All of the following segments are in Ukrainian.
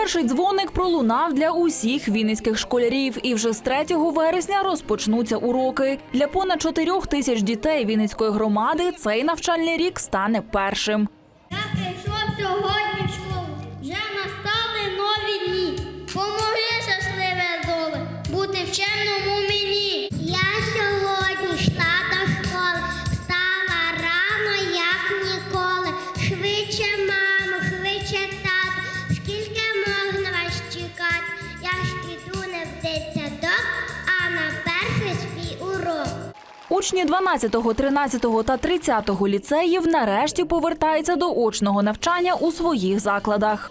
Перший дзвоник пролунав для усіх вінницьких школярів, і вже з 3 вересня розпочнуться уроки. Для понад 4 тисяч дітей Вінницької громади цей навчальний рік стане першим. Учні 12, 13 та 30 ліцеїв нарешті повертаються до очного навчання у своїх закладах.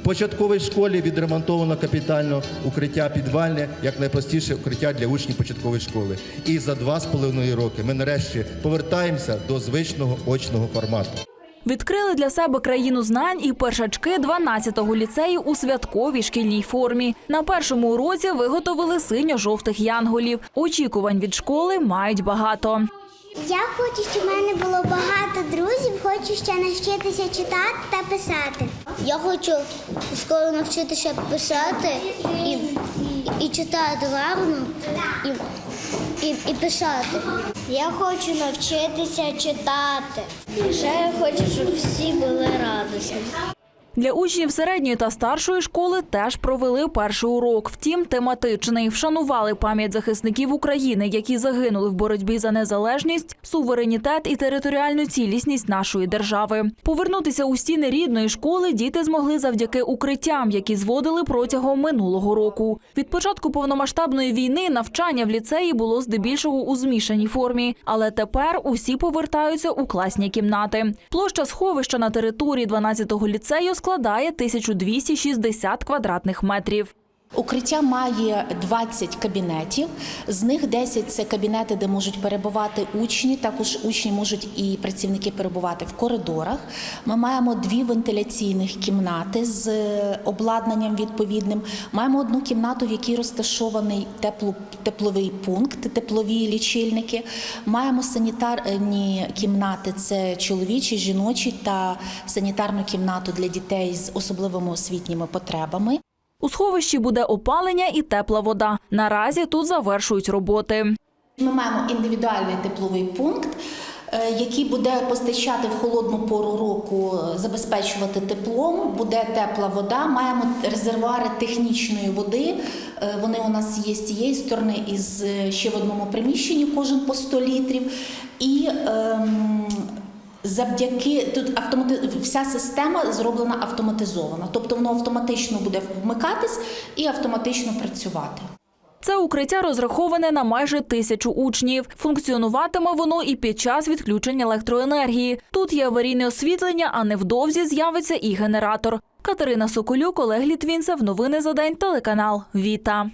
В початковій школі відремонтовано капітально укриття підвальне, як найпростіше укриття для учнів початкової школи. І за два з половиною роки ми нарешті повертаємося до звичного очного формату. Відкрили для себе країну знань і першачки 12-го ліцею у святковій шкільній формі. На першому уроці виготовили синьо-жовтих янголів. Очікувань від школи мають багато. Я хочу, щоб в мене було багато друзів, хочу ще навчитися читати та писати. Я хочу школі навчитися писати і, і, читати гарно і, і, і писати. Я хочу навчитися читати. Ще я хочу, щоб всі були радісні. Для учнів середньої та старшої школи теж провели перший урок. Втім, тематичний вшанували пам'ять захисників України, які загинули в боротьбі за незалежність, суверенітет і територіальну цілісність нашої держави. Повернутися у стіни рідної школи діти змогли завдяки укриттям, які зводили протягом минулого року. Від початку повномасштабної війни навчання в ліцеї було здебільшого у змішаній формі, але тепер усі повертаються у класні кімнати. Площа сховища на території 12-го ліцею складає 1260 квадратних метрів. Укриття має 20 кабінетів. З них 10 – це кабінети, де можуть перебувати учні. Також учні можуть і працівники перебувати в коридорах. Ми маємо дві вентиляційних кімнати з е, обладнанням відповідним. Маємо одну кімнату, в якій розташований тепло, тепловий пункт, теплові лічильники. Маємо санітарні кімнати це чоловічі, жіночі та санітарну кімнату для дітей з особливими освітніми потребами. У сховищі буде опалення і тепла вода. Наразі тут завершують роботи. Ми маємо індивідуальний тепловий пункт, е, який буде постачати в холодну пору року, е, забезпечувати теплом. Буде тепла вода. Маємо резервуари технічної води. Е, Вони у нас є з цієї сторони і з е, ще в одному приміщенні, кожен по 100 літрів. І ем, Завдяки тут автомати... вся система зроблена автоматизована, тобто воно автоматично буде вмикатись і автоматично працювати. Це укриття розраховане на майже тисячу учнів. Функціонуватиме воно і під час відключення електроенергії. Тут є аварійне освітлення, а невдовзі з'явиться і генератор. Катерина Соколюк, Олег Літвінцев. Новини за день. Телеканал Віта.